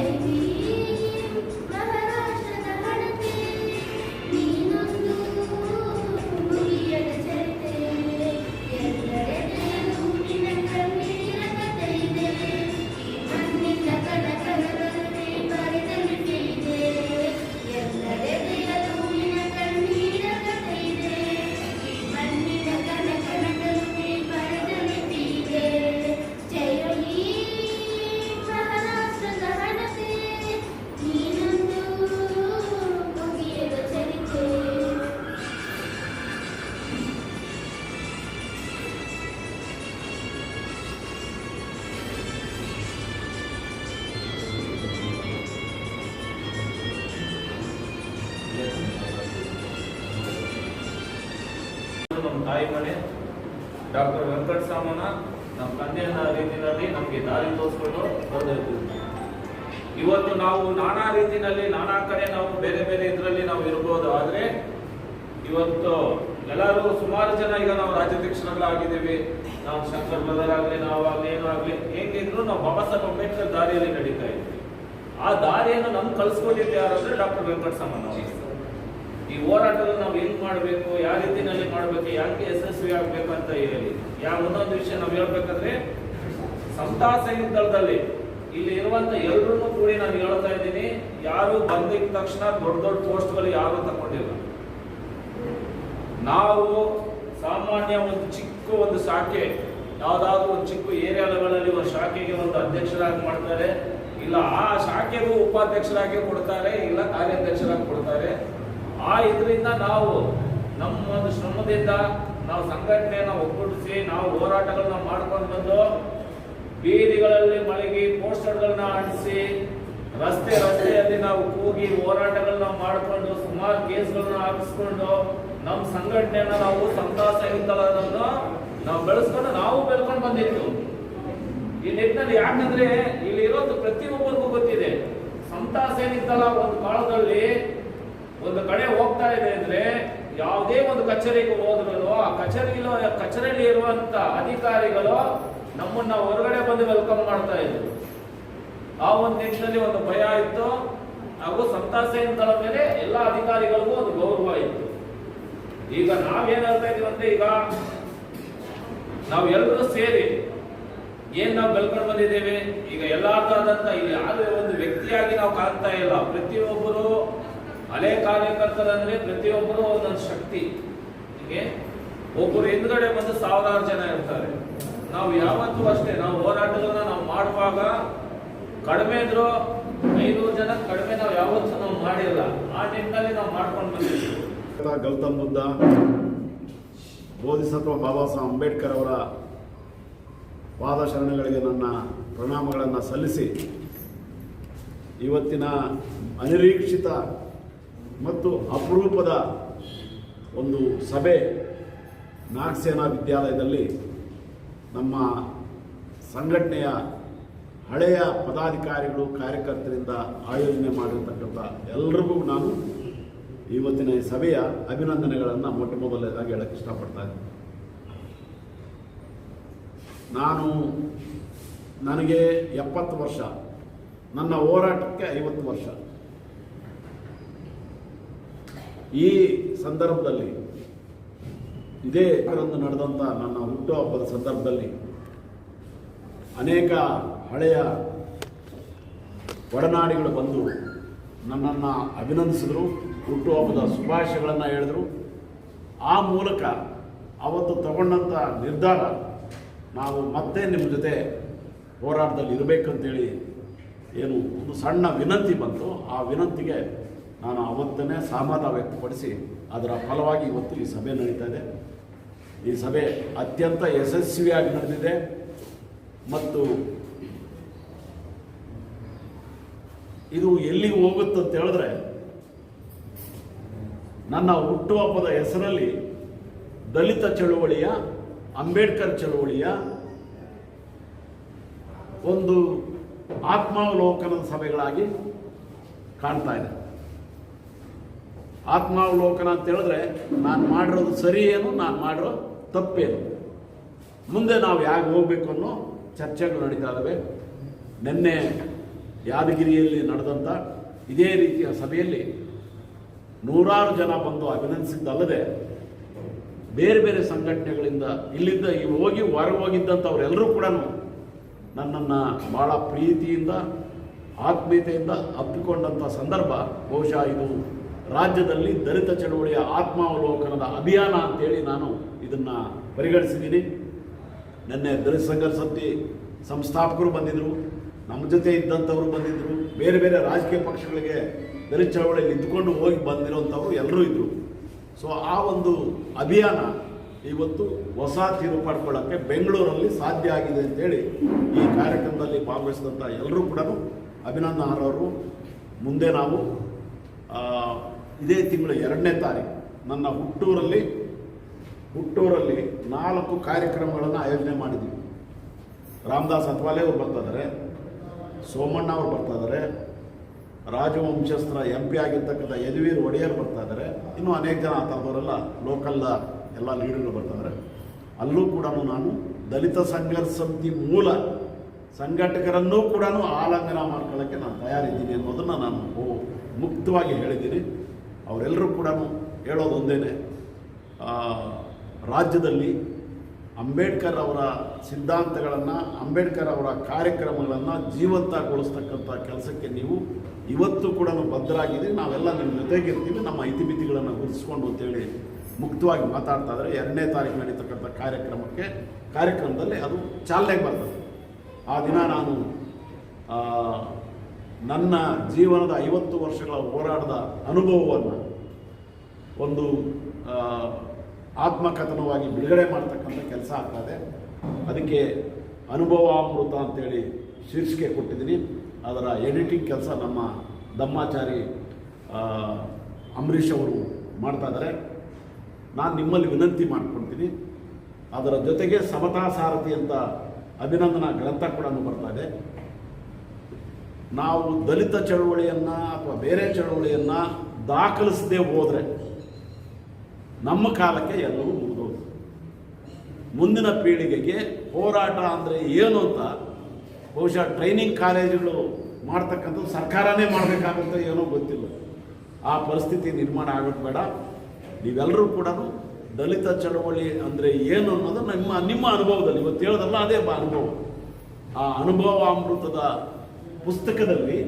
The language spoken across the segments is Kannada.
Amen. ತಾಯಿ ಮನೆ ಡಾಕ್ಟರ್ ವೆಂಕಟ ಸಾಮನ ನಮ್ಮ ತಂದೆಯ ರೀತಿಯಲ್ಲಿ ನಮಗೆ ದಾರಿ ತೋರಿಸ್ಕೊಂಡು ಬಂದಿರ್ತೀವಿ ಇವತ್ತು ನಾವು ನಾನಾ ರೀತಿಯಲ್ಲಿ, ನಾನಾ ಕಡೆ ನಾವು ಬೇರೆ ಬೇರೆ ಇದರಲ್ಲಿ ನಾವು ಇರ್ಬೋದು. ಆದರೆ ಇವತ್ತು ಎಲ್ಲರೂ ಸುಮಾರು ಜನ ಈಗ ನಾವು ರಾಜ್ಯಾಧ್ಯಕ್ಷರುಗಳಾಗಿದ್ದೀವಿ ನಾವು ಶಂಕರ್ ಬ್ರದರ್ ಆಗಲಿ ನಾವಾಗಲಿ ಆಗಲಿ ಹೆಂಗಿದ್ರು ನಾವು ಬಾಬಾ ಸಾಹೇಬ್ ಅಂಬೇಡ್ಕರ್ ದಾರಿಯಲ್ಲಿ ನಡೀತಾ ಇದ್ವಿ. ಆ ದಾರಿಯನ್ನು ನಮ್ಗೆ ಕಳಿಸ್ಕೊಟ್ಟಿದ್ದು ಯಾರು ಅಂದ್ರೆ ಡಾಕ್ಟರ್ ವೆಂಕಟ ಸಾಮನ್ ಅವರು ಈ ಹೋರಾಟವನ್ನು ನಾವು ಹೆಂಗ್ ಮಾಡಬೇಕು, ಯಾವ ರೀತಿನಲ್ಲಿ ಮಾಡಬೇಕು, ಯಾಕೆ ಯಶಸ್ವಿ ಆಗ್ಬೇಕು ಅಂತ ಹೇಳಿ, ಯಾವ ಒಂದೊಂದು ವಿಷಯ ನಾವು ಹೇಳ್ಬೇಕಂದ್ರೆ ಸಂತಾ ಸೈನಿಕ ದಳದಲ್ಲಿ ಇಲ್ಲಿ ಇರುವಂತ ಎಲ್ಲರನ್ನೂ ಕೂಡಿ ನಾನು ಹೇಳ್ತಾ ಇದ್ದೀನಿ, ಯಾರು ಬಂದಿದ ತಕ್ಷಣ ದೊಡ್ಡ ದೊಡ್ಡ ಪೋಸ್ಟ್ಗಳು ಯಾರು ತಗೊಂಡಿಲ್ಲ. ನಾವು ಸಾಮಾನ್ಯ ಒಂದು ಚಿಕ್ಕ ಒಂದು ಶಾಖೆ, ಯಾವ್ದಾದ್ರು ಒಂದು ಚಿಕ್ಕ ಏರಿಯಾಗಳಲ್ಲಿ ಒಂದು ಶಾಖೆಗೆ ಒಂದು ಅಧ್ಯಕ್ಷರಾಗಿ ಮಾಡ್ತಾರೆ, ಇಲ್ಲ ಆ ಶಾಖೆಗೂ ಉಪಾಧ್ಯಕ್ಷರಾಗಿ ಕೊಡ್ತಾರೆ, ಇಲ್ಲ ಕಾರ್ಯಾಧ್ಯಕ್ಷರಾಗಿ ಕೊಡ್ತಾರೆ. ಆ ಇದರಿಂದ ನಾವು ನಮ್ಮ ಒಂದು ಶ್ರಮದಿಂದ ನಾವು ಸಂಘಟನೆಯನ್ನು ಒಗ್ಗೂಡಿಸಿ, ನಾವು ಹೋರಾಟಗಳನ್ನ ಮಾಡ್ಕೊಂಡು ಬಂದು ಬೀದಿಗಳಲ್ಲಿ ಮಲಗಿ ಪೋಸ್ಟರ್ಗಳನ್ನ ಅಂಟಿಸಿ, ರಸ್ತೆ ರಸ್ತೆಯಲ್ಲಿ ನಾವು ಕೂಗಿ ಹೋರಾಟಗಳನ್ನ ಮಾಡಿಕೊಂಡು, ಸುಮಾರು ಕೇಸ್ಗಳನ್ನ ಹಾಕಿಸ್ಕೊಂಡು ನಮ್ಮ ಸಂಘಟನೆಯನ್ನ ನಾವು ಸಂತಾಸ ಸೈನಿಕರನ್ನು ನಾವು ಬೆಳೆಸ್ಕೊಂಡು ನಾವು ಬೆಳ್ಕೊಂಡು ಬಂದಿತ್ತು ಈ ನಿಟ್ಟಿನಲ್ಲಿ ಯಾಕಂದ್ರೆ ಇಲ್ಲಿ ಇರೋದು ಪ್ರತಿಯೊಬ್ಬರಿಗೂ ಗೊತ್ತಿದೆ. ಸಂತಾಸ ಏನಿದ್ದಲ್ಲ ಒಂದು ಕಾಲದಲ್ಲಿ ಒಂದು ಕಡೆ ಹೋಗ್ತಾ ಇದೆ ಅಂದ್ರೆ ಯಾವುದೇ ಒಂದು ಕಚೇರಿಗೆ ಹೋದ್ರು ಆ ಕಚೇರಿಲೋ ಕಚೇರಿಯಲ್ಲಿ ಇರುವಂತ ಅಧಿಕಾರಿಗಳು ನಮ್ಮನ್ನ ಹೊರಗಡೆ ಬಂದು ವೆಲ್ಕಮ್ ಮಾಡ್ತಾ ಇದ್ರು. ಆ ಒಂದು ನಿಟ್ಟಿನಲ್ಲಿ ಒಂದು ಭಯ ಇತ್ತು. ಹಾಗೂ ಸೈನಿಕರ ಮೇಲೆ ಎಲ್ಲ ಅಧಿಕಾರಿಗಳಿಗೂ ಒಂದು ಗೌರವ ಇತ್ತು. ಈಗ ನಾವೇನ್ ಹೇಳ್ತಾ ಇದೀವಿ ಅಂದ್ರೆ ಈಗ ನಾವೆಲ್ಲರೂ ಸೇರಿ ಏನ್ ನಾವು ಬೆಳ್ಕೊಂಡು ಬಂದಿದ್ದೇವೆ? ಈಗ ಎಲ್ಲಾರ್ದಾದಂತ ಇಲ್ಲಿ ಯಾವುದೇ ಒಂದು ವ್ಯಕ್ತಿಯಾಗಿ ನಾವು ಕಾಣ್ತಾ ಇಲ್ಲ. ಪ್ರತಿಯೊಬ್ಬರು ಹಳೆ ಕಾರ್ಯಕರ್ತರಂದ್ರೆ ಪ್ರತಿಯೊಬ್ಬರು ಒಂದೊಂದು ಶಕ್ತಿ. ಹೀಗೆ ಒಬ್ಬರು ಹಿಂದ್ಗಡೆ ಬಂದು ಸಾವಿರಾರು ಜನ ಇರ್ತಾರೆ. ನಾವು ಯಾವತ್ತೂ ಅಷ್ಟೇ, ನಾವು ಹೋರಾಟಗಳನ್ನ ನಾವು ಮಾಡುವಾಗ ಕಡಿಮೆ ಇದ್ರು ಐನೂರು ಜನ, ಕಡಿಮೆ ನಾವು ಯಾವತ್ತು ನಾವು ಮಾಡಿಲ್ಲ. ಆ ನಿಟ್ಟಿನಲ್ಲಿ ನಾವು ಮಾಡ್ಕೊಂಡು ಬಂದಿದ್ದೀವಿ. ಗೌತಮ್ ಬುದ್ಧ, ಬೋಧಿಸತ್ವ ಬಾಬಾ ಸಾಹೇಬ್ ಅಂಬೇಡ್ಕರ್ ಅವರ ಪಾದ ಶರಣಗಳಿಗೆ ನನ್ನ ಪ್ರಣಾಮಗಳನ್ನು ಸಲ್ಲಿಸಿ ಇವತ್ತಿನ ಅನಿರೀಕ್ಷಿತ ಮತ್ತು ಅಪರೂಪದ ಒಂದು ಸಭೆ ನಾಗಸೇನಾ ವಿದ್ಯಾಲಯದಲ್ಲಿ ನಮ್ಮ ಸಂಘಟನೆಯ ಹಳೆಯ ಪದಾಧಿಕಾರಿಗಳು, ಕಾರ್ಯಕರ್ತರಿಂದ ಆಯೋಜನೆ ಮಾಡಿರ್ತಕ್ಕಂಥ ಎಲ್ರಿಗೂ ನಾನು ಇವತ್ತಿನ ಈ ಸಭೆಯ ಅಭಿನಂದನೆಗಳನ್ನು ಮೊಟ್ಟ ಮೊದಲನೇದಾಗಿ ಹೇಳಕ್ಕೆ ಇಷ್ಟಪಡ್ತಾ ಇದ್ದೀನಿ. ನಾನು ನನಗೆ ಎಪ್ಪತ್ತು ವರ್ಷ, ನನ್ನ ಹೋರಾಟಕ್ಕೆ ಐವತ್ತು ವರ್ಷ. ಈ ಸಂದರ್ಭದಲ್ಲಿ ಇದೇ ರಂದು ನಡೆದಂಥ ನನ್ನ ಹುಟ್ಟುಹಬ್ಬದ ಸಂದರ್ಭದಲ್ಲಿ ಅನೇಕ ಹಳೆಯ ಒಡನಾಡಿಗಳು ಬಂದು ನನ್ನನ್ನು ಅಭಿನಂದಿಸಿದರು ಹುಟ್ಟುಹಬ್ಬದ ಶುಭಾಶಯಗಳನ್ನು ಹೇಳಿದರು. ಆ ಮೂಲಕ ಅವತ್ತು ತಗೊಂಡಂಥ ನಿರ್ಧಾರ ನಾವು ಮತ್ತೆ ನಿಮ್ಮ ಜೊತೆ ಹೋರಾಟದಲ್ಲಿ ಇರಬೇಕಂತೇಳಿ ಏನು ಒಂದು ಸಣ್ಣ ವಿನಂತಿ ಬಂತು. ಆ ವಿನಂತಿಗೆ ನಾನು ಅವತ್ತನೇ ಸಹಮತ ವ್ಯಕ್ತಪಡಿಸಿ ಅದರ ಫಲವಾಗಿ ಇವತ್ತು ಈ ಸಭೆ ನಡೀತಾ ಇದೆ. ಈ ಸಭೆ ಅತ್ಯಂತ ಯಶಸ್ವಿಯಾಗಿ ನಡೆದಿದೆ. ಮತ್ತು ಇದು ಎಲ್ಲಿಗೆ ಹೋಗುತ್ತಂತ ಹೇಳಿದ್ರೆ, ನನ್ನ ಹುಟ್ಟುಹಬ್ಬದ ಹೆಸರಲ್ಲಿ ದಲಿತ ಚಳುವಳಿಯ, ಅಂಬೇಡ್ಕರ್ ಚಳುವಳಿಯ ಒಂದು ಆತ್ಮಾವಲೋಕನದ ಸಭೆಗಳಾಗಿ ಕಾಣ್ತಾ ಇದೆ. ಆತ್ಮಾವಲೋಕನ ಅಂತ ಹೇಳಿದ್ರೆ, ನಾನು ಮಾಡಿರೋದು ಸರಿ ಏನು ನಾನು ಮಾಡಿರೋ ತಪ್ಪೇನು? ಮುಂದೆ ನಾವು ಯಾಕೆ ಹೋಗ್ಬೇಕು ಅನ್ನೋ ಚರ್ಚೆಗಳು ನಡೀತಾ ಇದ್ದಾವೆ ನಿನ್ನೆ ಯಾದಗಿರಿಯಲ್ಲಿ ನಡೆದಂಥ ಇದೇ ರೀತಿಯ ಸಭೆಯಲ್ಲಿ ನೂರಾರು ಜನ ಬಂದು ಅಭಿನಂದಿಸಿದ್ದಲ್ಲದೆ, ಬೇರೆ ಬೇರೆ ಸಂಘಟನೆಗಳಿಂದ ಇಲ್ಲಿಂದ ಹೋಗಿ ಹೊರ ಹೋಗಿದ್ದಂಥವರೆಲ್ಲರೂ ಕೂಡ ನನ್ನನ್ನು ಭಾಳ ಪ್ರೀತಿಯಿಂದ, ಆತ್ಮೀಯತೆಯಿಂದ ಅಪ್ಪಿಕೊಂಡಂಥ ಸಂದರ್ಭ ಬಹುಶಃ ಇದು ರಾಜ್ಯದಲ್ಲಿ ದಲಿತ ಚಳವಳಿಯ ಆತ್ಮಾವಲೋಕನದ ಅಭಿಯಾನ ಅಂತೇಳಿ ನಾನು ಇದನ್ನು ಪರಿಗಣಿಸಿದ್ದೀನಿ. ನಿನ್ನೆ ದಲಿತ ಸಂಘರ್ಷ ಸಮಿತಿ ಸಂಸ್ಥಾಪಕರು ಬಂದಿದ್ದರು ನಮ್ಮ ಜೊತೆ ಇದ್ದಂಥವರು ಬಂದಿದ್ದರು ಬೇರೆ ಬೇರೆ ರಾಜಕೀಯ ಪಕ್ಷಗಳಿಗೆ ದಲಿತ ಚಳವಳಿ ನಿಂತ್ಕೊಂಡು ಹೋಗಿ ಬಂದಿರೋಂಥವ್ರು ಎಲ್ಲರೂ ಇದ್ದರು ಸೊ ಆ ಒಂದು ಅಭಿಯಾನ ಇವತ್ತು ಹೊಸ ತೀರು ಪಡ್ಕೊಳ್ಳೋಕ್ಕೆ ಬೆಂಗಳೂರಲ್ಲಿ ಸಾಧ್ಯ ಆಗಿದೆ ಅಂತೇಳಿ ಈ ಕಾರ್ಯಕ್ರಮದಲ್ಲಿ ಭಾಗವಹಿಸಿದಂಥ ಎಲ್ಲರೂ ಕೂಡ ಅಭಿನಂದನಾರ್ಹರು. ಮುಂದೆ ನಾವು ಇದೇ ತಿಂಗಳು ಎರಡನೇ ತಾರೀಕು ನನ್ನ ಹುಟ್ಟೂರಲ್ಲಿ ಹುಟ್ಟೂರಲ್ಲಿ ನಾಲ್ಕು ಕಾರ್ಯಕ್ರಮಗಳನ್ನು ಆಯೋಜನೆ ಮಾಡಿದ್ವಿ. ರಾಮದಾಸ್ ಅತ್ವಾಲೆ ಅವರು ಬರ್ತಾ ಇದ್ದಾರೆ ಸೋಮಣ್ಣ ಅವರು ಬರ್ತಾ ಇದ್ದಾರೆ ರಾಜವಂಶಸ್ತ್ರ ಎಂ ಪಿ ಆಗಿರ್ತಕ್ಕಂಥ ಯದುವೀರ್ ಒಡೆಯರ್ ಬರ್ತಾ ಇದ್ದಾರೆ ಇನ್ನೂ ಅನೇಕ ಜನ ಆ ಥರದವರೆಲ್ಲ ಲೋಕಲ್ ಎಲ್ಲ ಲೀಡರ್ಗಳು ಬರ್ತಾ ಇದ್ದಾರೆ ಅಲ್ಲೂ ಕೂಡ ನಾನು ದಲಿತ ಸಂಘರ್ಷ ಸಮಿತಿ ಮೂಲ ಸಂಘಟಕರನ್ನೂ ಕೂಡ ಆಲಂಗನ ಮಾಡ್ಕೊಳ್ಳೋಕ್ಕೆ ನಾನು ತಯಾರಿದ್ದೀನಿ ಅನ್ನೋದನ್ನು ನಾನು ಮುಕ್ತವಾಗಿ ಹೇಳಿದ್ದೀನಿ. ಅವರೆಲ್ಲರೂ ಕೂಡ ಹೇಳೋದೊಂದೇನೆ ರಾಜ್ಯದಲ್ಲಿ ಅಂಬೇಡ್ಕರ್ ಅವರ ಸಿದ್ಧಾಂತಗಳನ್ನು, ಅಂಬೇಡ್ಕರ್ ಅವರ ಕಾರ್ಯಕ್ರಮಗಳನ್ನು ಜೀವಂತಗೊಳಿಸ್ತಕ್ಕಂಥ ಕೆಲಸಕ್ಕೆ ನೀವು ಇವತ್ತು ಕೂಡ ಬದ್ಧರಾಗಿದ್ದೀರಿ. ನಾವೆಲ್ಲ ನಿಮ್ಮ ಜೊತೆಗಿರ್ತೀವಿ. ನಮ್ಮ ಇತಿಮಿತಿಗಳನ್ನು ಗುರುತಿಸ್ಕೊಂಡು ಅಂತೇಳಿ ಮುಕ್ತವಾಗಿ ಮಾತಾಡ್ತಾ ಇದ್ದಾರೆ. ಎರಡನೇ ತಾರೀಕು ನಡೀತಕ್ಕಂಥ ಕಾರ್ಯಕ್ರಮಕ್ಕೆ, ಕಾರ್ಯಕ್ರಮದಲ್ಲಿ ಅದು ಚಾಲನೆಗೆ ಬರ್ತದೆ. ಆ ದಿನ ನಾನು ನನ್ನ ಜೀವನದ ಐವತ್ತು ವರ್ಷಗಳ ಹೋರಾಟದ ಅನುಭವವನ್ನು ಒಂದು ಆತ್ಮಕಥನವಾಗಿ ಬಿಡುಗಡೆ ಮಾಡ್ತಕ್ಕಂಥ ಕೆಲಸ ಆಗ್ತದೆ ಅದಕ್ಕೆ ಅನುಭವ ಅಮೃತ ಅಂತೇಳಿ ಶೀರ್ಷಿಕೆ ಕೊಟ್ಟಿದ್ದೀನಿ. ಅದರ ಎಡಿಟಿಂಗ್ ಕೆಲಸ ನಮ್ಮ ದಮ್ಮಾಚಾರಿ ಆ, ಅಂಬರೀಷ್ ಅವರು ಮಾಡ್ತಾ ಇದ್ದಾರೆ. ನಾನು ನಿಮ್ಮಲ್ಲಿ ವಿನಂತಿ ಮಾಡ್ಕೊಳ್ತೀನಿ. ಅದರ ಜೊತೆಗೆ ಸಮತಾ ಸಾರಥಿ ಅಂತ ಅಭಿನಂದನಾ ಗ್ರಂಥ ಕೂಡ ಬರ್ತಾ ಇದೆ. ನಾವು ದಲಿತ ಚಳುವಳಿಯನ್ನು ಅಥವಾ ಬೇರೆ ಚಳವಳಿಯನ್ನು ದಾಖಲಿಸದೆ ಹೋದರೆ ನಮ್ಮ ಕಾಲಕ್ಕೆ ಎಲ್ಲವೂ ಮುಗಿದೋದು ಮುಂದಿನ ಪೀಳಿಗೆಗೆ ಹೋರಾಟ ಅಂದರೆ ಏನು ಅಂತ ಬಹುಶಃ ಟ್ರೈನಿಂಗ್ ಕಾಲೇಜುಗಳು ಮಾಡ್ತಕ್ಕಂಥದ್ದು ಸರ್ಕಾರನೇ ಮಾಡಬೇಕಾಗುತ್ತೆ ಏನೋ ಗೊತ್ತಿಲ್ಲ. ಆ ಪರಿಸ್ಥಿತಿ ನಿರ್ಮಾಣ ಆಗೋದು ಬೇಡ ನೀವೆಲ್ಲರೂ ಕೂಡ ದಲಿತ ಚಳವಳಿ ಅಂದರೆ ಏನು ಅನ್ನೋದು ನಿಮ್ಮ ನಿಮ್ಮ ಅನುಭವದಲ್ಲಿ, ಇವತ್ತು ಹೇಳೋದಲ್ಲ ಅದೇ ಅನುಭವ. ಆ ಅನುಭವಾಮೃತದ ಪುಸ್ತಕದಲ್ಲಿ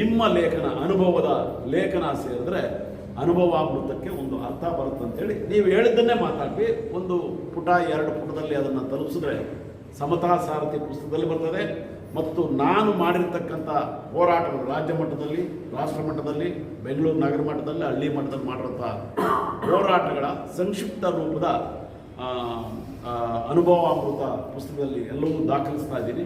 ನಿಮ್ಮ ಲೇಖನ, ಅನುಭವದ ಲೇಖನ ಸೇರಿದ್ರೆ ಅನುಭವಾಮೃತಕ್ಕೆ ಒಂದು ಅರ್ಥ ಬರುತ್ತೆ ಅಂತೇಳಿ ನೀವು ಹೇಳಿದ್ದನ್ನೇ ಮಾತಾಡಿ ಒಂದು ಪುಟ, ಎರಡು ಪುಟದಲ್ಲಿ ಅದನ್ನು ತಲುಪಿಸಿದ್ರೆ ಸಮತಾ ಸಾರಥಿ ಪುಸ್ತಕದಲ್ಲಿ ಬರ್ತದೆ. ಮತ್ತು ನಾನು ಮಾಡಿರ್ತಕ್ಕಂಥ ಹೋರಾಟಗಳು ರಾಜ್ಯ ಮಟ್ಟದಲ್ಲಿ, ರಾಷ್ಟ್ರ ಮಟ್ಟದಲ್ಲಿ, ಬೆಂಗಳೂರು ನಗರ ಮಟ್ಟದಲ್ಲಿ, ಹಳ್ಳಿ ಮಟ್ಟದಲ್ಲಿ ಮಾಡಿರೋಂಥ ಹೋರಾಟಗಳ ಸಂಕ್ಷಿಪ್ತ ರೂಪದ ಅನುಭವ ಅಮೃತ ಪುಸ್ತಕದಲ್ಲಿ ಎಲ್ಲವೂ ದಾಖಲಿಸ್ತಾ ಇದ್ದೀನಿ.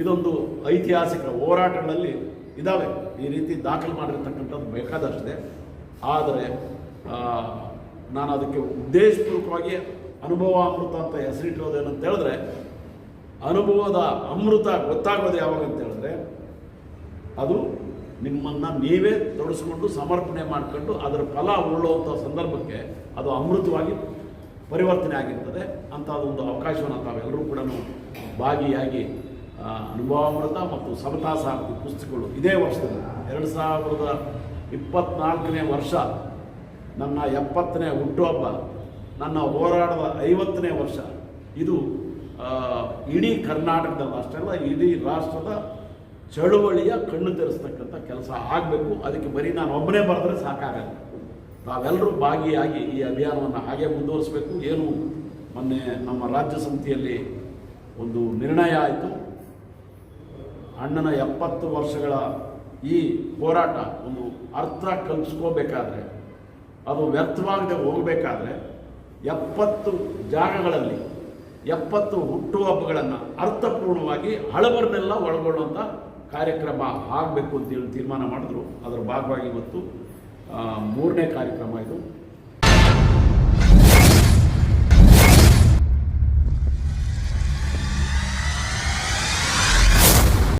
ಇದೊಂದು ಐತಿಹಾಸಿಕ ಹೋರಾಟಗಳಲ್ಲಿ ಇದ್ದಾವೆ ಈ ರೀತಿ ದಾಖಲು ಮಾಡಿರ್ತಕ್ಕಂಥದ್ದು ಬೇಕಾದಷ್ಟಿದೆ. ಆದರೆ ನಾನು ಅದಕ್ಕೆ ಉದ್ದೇಶಪೂರ್ವಕವಾಗಿ ಅನುಭವ ಅಮೃತ ಅಂತ ಹೆಸರಿಟ್ಟಿರೋದೇನಂತ ಹೇಳಿದ್ರೆ, ಅನುಭವದ ಅಮೃತ ಗೊತ್ತಾಗೋದು ಯಾವಾಗ ಅಂತ ಹೇಳಿದ್ರೆ, ಅದು ನಿಮ್ಮನ್ನು ನೀವೇ ತೊಡಸ್ಕೊಂಡು ಸಮರ್ಪಣೆ ಮಾಡ್ಕೊಂಡು ಅದರ ಫಲ ಉಳ್ಳೋವಂಥ ಸಂದರ್ಭಕ್ಕೆ ಅದು ಅಮೃತವಾಗಿ ಪರಿವರ್ತನೆ ಆಗಿರ್ತದೆ. ಅಂತ ಅದೊಂದು ಅವಕಾಶವನ್ನು ತಾವೆಲ್ಲರೂ ಕೂಡ ಭಾಗಿಯಾಗಿ ಅನುಭವಾಮೃತ ಮತ್ತು ಸಮತಾ ಸಾರಥಿ ಪುಸ್ತಕಗಳು ಇದೇ ವರ್ಷದಲ್ಲಿ. ಎರಡು ಸಾವಿರದ ಇಪ್ಪತ್ನಾಲ್ಕನೇ ವರ್ಷ, ನನ್ನ ಎಪ್ಪತ್ತನೇ ಹುಟ್ಟುಹಬ್ಬ ನನ್ನ ಹೋರಾಟದ ಐವತ್ತನೇ ವರ್ಷ. ಇದು ಇಡೀ ಕರ್ನಾಟಕದ ರಾಷ್ಟ್ರ ಅಲ್ಲ, ಇಡೀ ರಾಷ್ಟ್ರದ ಚಳುವಳಿಯ ಕಣ್ಣು ತೆರೆಸ್ತಕ್ಕಂಥ ಕೆಲಸ ಆಗಬೇಕು. ಅದಕ್ಕೆ ಬರೀ ನಾನು ಒಬ್ಬನೇ ಬರೆದ್ರೆ ಸಾಕಾಗಲ್ಲ. ತಾವೆಲ್ಲರೂ ಭಾಗಿಯಾಗಿ ಈ ಅಭಿಯಾನವನ್ನು ಹಾಗೆ ಮುಂದುವರಿಸಬೇಕು. ಏನು ಮೊನ್ನೆ ನಮ್ಮ ರಾಜ್ಯ ಸಮಿತಿಯಲ್ಲಿ ಒಂದು ನಿರ್ಣಯ ಆಯಿತು. ಅಣ್ಣನ ಎಪ್ಪತ್ತು ವರ್ಷಗಳ ಈ ಹೋರಾಟ ಒಂದು ಅರ್ಥ ಕಲ್ಪಿಸ್ಕೋಬೇಕಾದ್ರೆ, ಅದು ವ್ಯರ್ಥವಾಗದೆ ಹೋಗಬೇಕಾದ್ರೆ ಎಪ್ಪತ್ತು ಜಾಗಗಳಲ್ಲಿ, ಎಪ್ಪತ್ತು ಹುಟ್ಟುಹಬ್ಬಗಳನ್ನು ಅರ್ಥಪೂರ್ಣವಾಗಿ ಹಳಬರನ್ನೆಲ್ಲ ಒಳಗೊಳ್ಳುವಂಥ ಕಾರ್ಯಕ್ರಮ ಆಗಬೇಕು ಅಂತೇಳಿ ತೀರ್ಮಾನ ಮಾಡಿದ್ರು. ಅದರ ಭಾಗವಾಗಿ ಇವತ್ತು ಮೂರನೇ ಕಾರ್ಯಕ್ರಮ ಇದು.